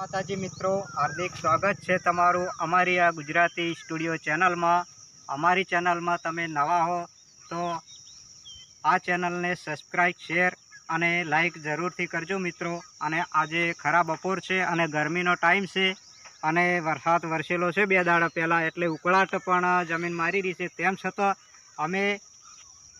માતાજી મિત્રો, હાર્દિક સ્વાગત છે તમારું અમારી આ ગુજરાતી સ્ટુડિયો ચેનલમાં. અમારી ચેનલમાં તમે નવા હો તો આ ચેનલને સબસ્ક્રાઈબ શેર અને લાઈક જરૂરથી કરજો મિત્રો. અને આજે ખરા બપોર છે અને ગરમીનો ટાઈમ છે અને વરસાદ વરસેલો છે બે દાડા પહેલાં, એટલે ઉકળાટ પણ જમીન મારી રહી છે. તેમ છતાં અમે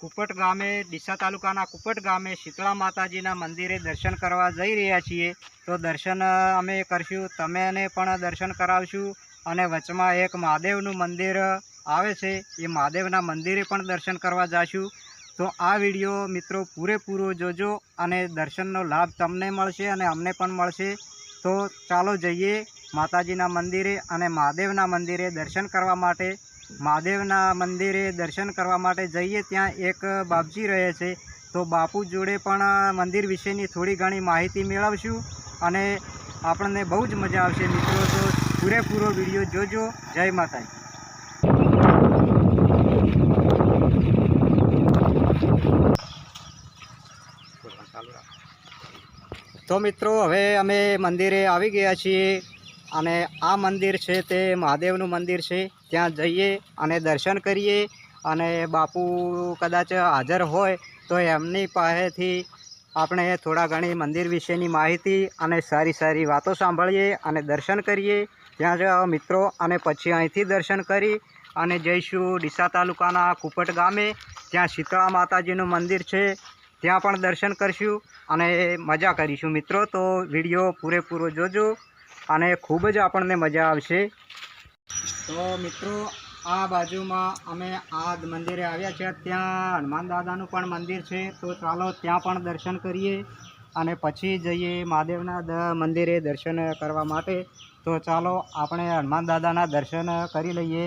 કુપટ ગામે, ડીસા તાલુકાના કુપટ ગામે શીતળા માતાજીના મંદિરે દર્શન કરવા જઈ રહ્યા છીએ. તો દર્શન અમે કરશું. તમેને પણ દર્શન કરાવશું. અને વચમાં એક મહાદેવનું મંદિર આવે છે. એ મહાદેવના મંદિરે પણ દર્શન કરવા જાશું. તો આ વીડિયો મિત્રો પૂરેપૂરો જોજો અને દર્શનનો લાભ તમને મળશે અને અમને પણ મળશે. તો ચાલો જઈએ માતાજીના મંદિરે અને મહાદેવના મંદિરે દર્શન કરવા માટે. મહાદેવના મંદિરે દર્શન કરવા માટે જઈએ ત્યાં એક બાપજી રહે છે. તો બાપુ જોડે પણ મંદિર વિશેની થોડી ઘણી માહિતી મેળવશું અને આપણને બહુ જ મજા આવશે. મિત્રો, તો પૂરેપૂરો વીડિયો જોજો. જય માતાજી. તો મિત્રો, હવે અમે મંદિરે આવી ગયા છીએ. અને આ મંદિર છે તે મહાદેવનું મંદિર છે. ત્યાં જઈએ અને દર્શન કરીએ અને બાપુ કદાચ હાજર હોય તો એમની પાસેથી આપણે થોડા ઘણી મંદિર વિશેની માહિતી અને સારી સારી વાતો સાંભળીએ અને દર્શન કરીએ. ત્યાં જ મિત્રો અને પછી અહીંથી દર્શન કરી અને જઈશું ડીસા તાલુકાના કુપટ ગામે ત્યાં શીતળા માતાજીનું મંદિર છે. ત્યાં પણ દર્શન કરશું અને મજા કરીશું મિત્રો. તો વીડિયો પૂરેપૂરો જોજો. અને ખૂબ જ આપણને મજા આવશે. તો મિત્રો, આ બાજુમાં અમે આ મંદિરે આવ્યા છે. ત્યાં હનુમાન દાદાનું પણ મંદિર છે. તો ચાલો ત્યાં પણ દર્શન કરીએ અને પછી જઈએ મહાદેવના મંદિરે દર્શન કરવા માટે. તો ચાલો આપણે હનુમાન દાદાના દર્શન કરી લઈએ.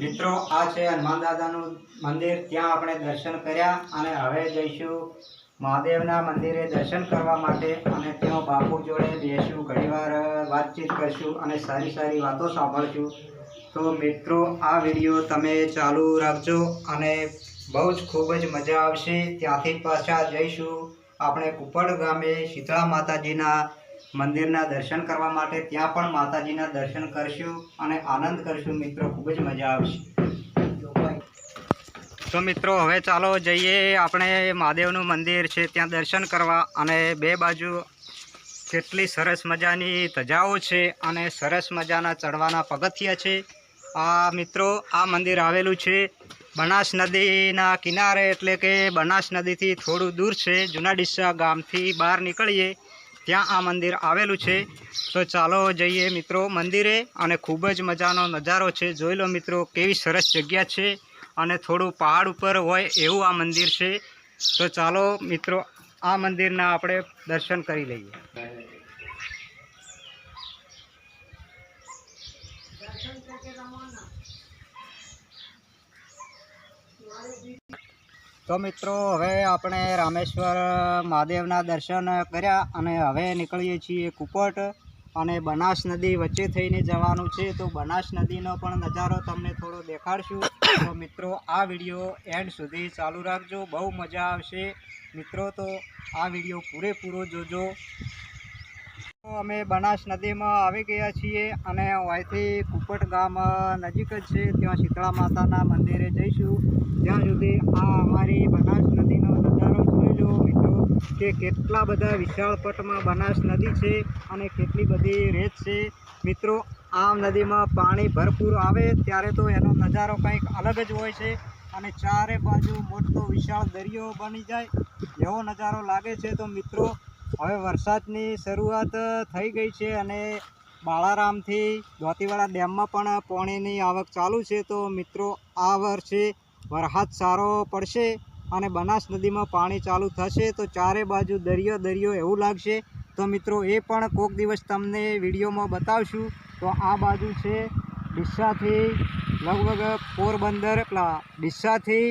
મિત્રો, આ છે હનુમાન દાદાનું મંદિર. ત્યાં આપણે દર્શન કર્યા અને હવે જઈશું મહાદેવના મંદિરે દર્શન કરવા માટે અને ત્યાં બાપુ જોડે બેસું ઘણીવાર વાતચીત કરશું અને સારી સારી વાતો સાંભળશું. તો મિત્રો, આ વીડિયો તમે ચાલુ રાખજો અને બહુ જ ખૂબ જ મજા આવશે. ત્યાંથી પાછા જઈશું. આપણે કુપડ ગામે શીતળા માતાજીના મંદિરના દર્શન કરવા માટે ત્યાં પણ માતાજીના દર્શન કરશું અને આનંદ કરશું. મિત્રો, ખૂબ જ મજા આવશે. તો મિત્રો, હવે ચાલો જઈએ આપણે મહાદેવનું મંદિર છે, ત્યાં દર્શન કરવા અને બે બાજુ કેટલી સરસ મજાની ધજાઓ છે અને સરસ મજાના ચડવાના પગથિયા છે. આ મિત્રો, આ મંદિર આવેલું છે બનાસ નદીના કિનારે, એટલે કે બનાસ નદીથી થોડું દૂર છે. જૂના ડીસા ગામથી બહાર નીકળીએ ત્યાં આ મંદિર આવેલું છે. તો ચાલો જઈએ મિત્રો મંદિરે અને ખૂબ જ મજાનો નજારો છે. જોઈ લો મિત્રો કેવી સરસ જગ્યા છે અને થોડું પહાડ ઉપર હોય એવું આ મંદિર છે. તો ચાલો મિત્રો આ મંદિરના આપણે દર્શન કરી લઈએ. તો મિત્રો, હવે આપણે રામેશ્વર મહાદેવના દર્શન કર્યા અને હવે નીકળીએ છીએ કુપટ અને બનાસ નદી વચ્ચે થઈને જવાનું છે. તો બનાસ નદીનો પણ નજારો તમને થોડો દેખાડશું. તો મિત્રો, આ વીડિયો એન્ડ સુધી ચાલુ રાખજો. બહુ મજા આવશે. મિત્રો, તો આ વીડિયો પૂરેપૂરો જોજો. અમે બનાસ નદીમાં આવી ગયા છીએ અને અહીંથી કુપટ ગામ નજીક જ છે. ત્યાં શીતળા માતાના મંદિરે જઈશું. ત્યાં સુધી આ અમારી બનાસ નદીનો નજારો જોઈ લો, મિત્રો, કે કેટલા બધા વિશાળ પટમાં બનાસ નદી છે અને કેટલી બધી રેત છે. મિત્રો આ નદીમાં પાણી ભરપૂર આવે ત્યારે તો એનો નજારો કંઈક અલગ જ હોય છે અને ચારે બાજુ મોટો વિશાળ દરિયો બની જાય એવો નજારો લાગે છે. તો મિત્રો હવે વરસાદની શરૂઆત થઈ ગઈ છે અને બાળારામથી દોતીવાડા ડેમમાં પણ પાણીની આવક ચાલુ છે. તો મિત્રો, આ વર્ષે વરસાદ સારો પડશે અને બનાસ નદીમાં પાણી ચાલુ થશે. તો ચારે બાજુ દરિયો દરિયો એવું લાગશે. તો મિત્રો, એ પણ કોક દિવસ તમને વિડીયોમાં બતાવશું. તો આ બાજુ છે ડીસાથી લગભગ પોરબંદર, પેલા ડીસાથી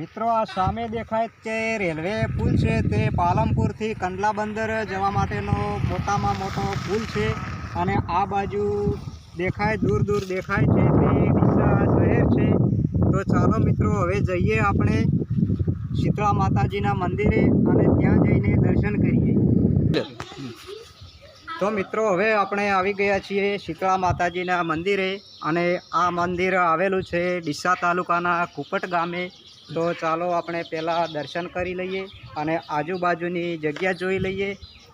મિત્રો, આ સામે દેખાય તે રેલવે પુલ છે. તે પાલનપુરથી કંડલા બંદર જવા માટેનો મોટામાં મોટો પુલ છે અને આ બાજુ દેખાય, દૂર દૂર દેખાય છે તે ડીસા શહેર છે. તો ચાલો મિત્રો, હવે જઈએ આપણે શીતળા માતાજીના મંદિરે અને ત્યાં જઈને દર્શન કરીએ. તો મિત્રો, હવે આપણે આવી ગયા છીએ શીતળા માતાજીના મંદિરે અને આ મંદિર આવેલું છે ડીસા તાલુકાના કુપટ ગામે. તો ચાલો આપણે પહેલાં દર્શન કરી લઈએ અને આજુબાજુની જગ્યા જોઈ લઈએ.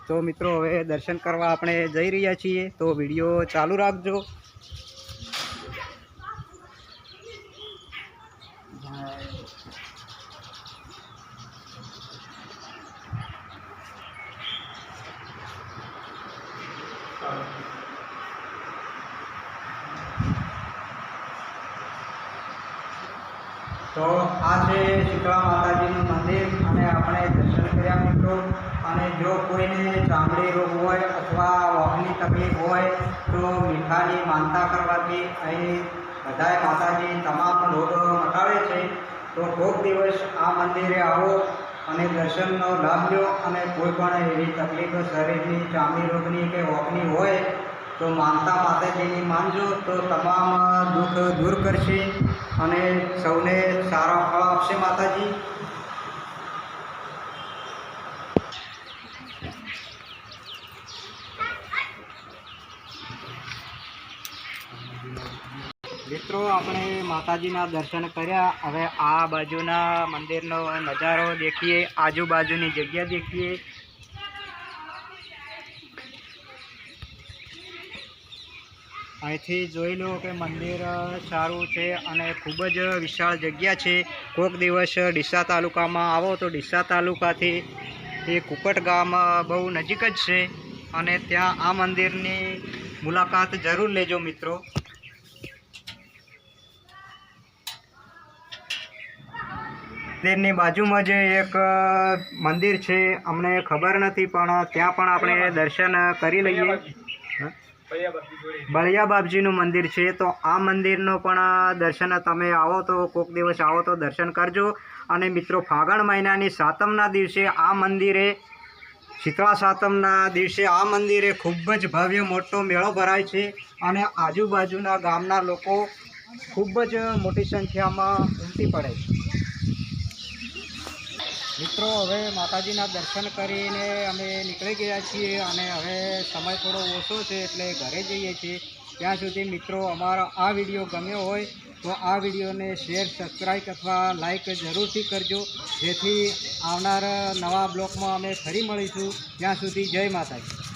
તો મિત્રો, હવે દર્શન કરવા આપણે જઈ રહ્યા છીએ. તો વીડિયો ચાલુ રાખજો. તો આ છે શીતળા માતાજીનું મંદિર અને આપણે દર્શન કર્યા મિત્રો. અને જો કોઈને ચામડી રોગ હોય અથવા વોકની તકલીફ હોય, તો મીઠાની માનતા કરવાથી અહીં બધાય માતાજી તમામ રોગ મટાડે છે. તો કોઈક દિવસ આ મંદિરે આવો અને દર્શનનો લાભ લો અને કોઈ પણ એવી તકલીફ શરીરની ચામડી રોગની કે વોકની હોય, તો માનતા માતાજીની માનજો. તો તમામ દુઃખ દૂર કરશે. અને સૌને સારા ફળ આપશે માતાજી. મિત્રો, આપણે માતાજીના દર્શન કર્યા. હવે આ બાજુના મંદિરનો નજારો દેખીએ, આજુબાજુની જગ્યા દેખીએ. અહીંથી જોઈ લો કે મંદિર સારું છે અને ખૂબ જ વિશાળ જગ્યા છે કોઈક દિવસ ડીસા તાલુકામાં આવો તો ડીસા તાલુકાથી એ કુકટ ગામ બહુ નજીક જ છે અને ત્યાં આ મંદિરની મુલાકાત જરૂર લેજો મિત્રો મંદિરની બાજુમાં જે એક મંદિર છે અમને ખબર નથી પણ ત્યાં પણ આપણે દર્શન કરી લઈએ? બળિયા બાપજીનું મંદિર છે, તો આ મંદિરનો પણ દર્શન તમે આવો તો કોઈક દિવસ આવો તો દર્શન કરજો. અને મિત્રો, ફાગણ મહિનાની સાતમના દિવસે આ મંદિરે, શીતળા સાતમના દિવસે આ મંદિરે ખૂબ જ ભવ્ય મોટો મેળો ભરાય છે અને આજુબાજુના ગામના લોકો ખૂબ જ મોટી સંખ્યામાં ઉમટી પડે છે. મિત્રો, હવે માતાજીના દર્શન કરીને અમે નીકળી ગયા છીએ અને હવે સમય થોડો ઓછો છે એટલે ઘરે જઈએ છીએ. ત્યાં સુધી મિત્રો, અમારો આ વીડિયો ગમ્યો હોય તો આ વિડીયોને શેર સબસ્ક્રાઈબ અથવા લાઈક જરૂરથી કરજો. જેથી આવનાર નવા બ્લોગમાં અમે ફરી મળીશું. ત્યાં સુધી જય માતાજી.